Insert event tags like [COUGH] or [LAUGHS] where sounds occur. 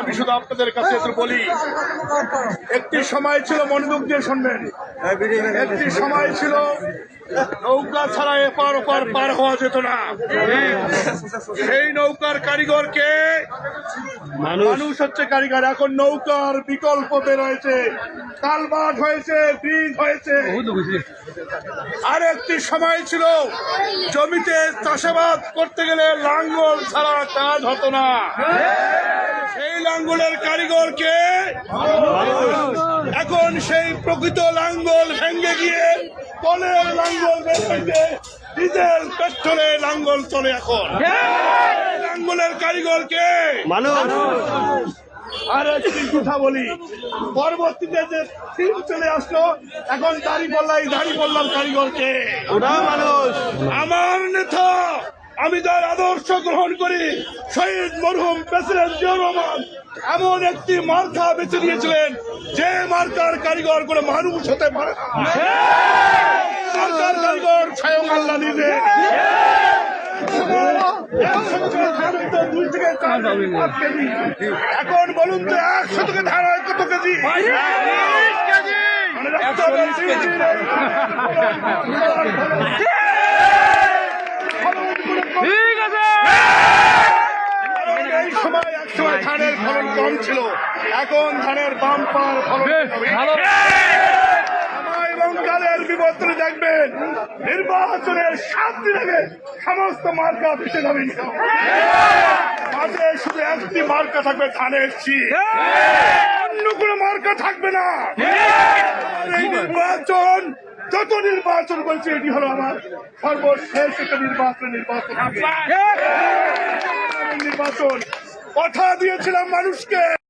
আমি শুধু আপনাদের কাছে বলি একটি সময় ছিল মনোযোগ দিয়ে শুনবেন একটি সময় ছিল নৌকা ছাড়া এপার ওপার পার হওয়া যেত না। সেই নৌকার কারিগরকে মানুষ। হচ্ছে কারিগর। এখন নৌকার বিকল্প বেরোয়েছে কালবাট হয়েছে ব্রিজ হয়েছে। আর একটি সময় ছিল জমিতে চাষাবাদ করতে গেলে লাঙ্গল ছাড়া কাজ হতো না। সেই লাঙ্গলের কারিগরকে সেই প্রকৃত লাঙ্গল ভেঙে গিয়ে কলের লাঙ্গল বের হয়েছে ডিজেল পেট্রোলে লাঙ্গল চলে এখন। লাঙ্গলের কারিগরকে আর একটি কথা বলি। পরবর্তীতে যে ফিল্ম চলে আসলো এখন দাড়ি পাল্লাই দাড়ি পাল্লার কারিগরকে আমার নেতা আমি তার আদর্শ গ্রহণ করি। শহীদ মরহুম প্রেসিডেন্ট জিয়া রহমান এমন একটি মার্কা বেছে দিয়েছিলেন যে মার্কার কারিগর করে মানুষ হতে পারে সরকার কারিগর স্বয়ং আল্লাহ নিজে। এখন বলুন তো একশো থেকে ধারা কত কেজি? মানে রাখতে হবে, [LAUGHS] সময় ধানের ফলন কম ছিল। এখন ধানের বাম্পার ফলন বিবর্তনে দেখবেন নির্বাচনের সাত দিন আগে সমস্ত মার্কা ভেসে যাবে মাঝে শুধু একটি মার্কা থাকবে ধানের শীষ অন্য কোনো মার্কা থাকবে না। নির্বাচন যত নির্বাচন করেছে এটি হলো আমার সর্বশেষ একটা নির্বাচন। নির্বাচন নির্বাচন কথা দিয়েছিলাম মানুষকে।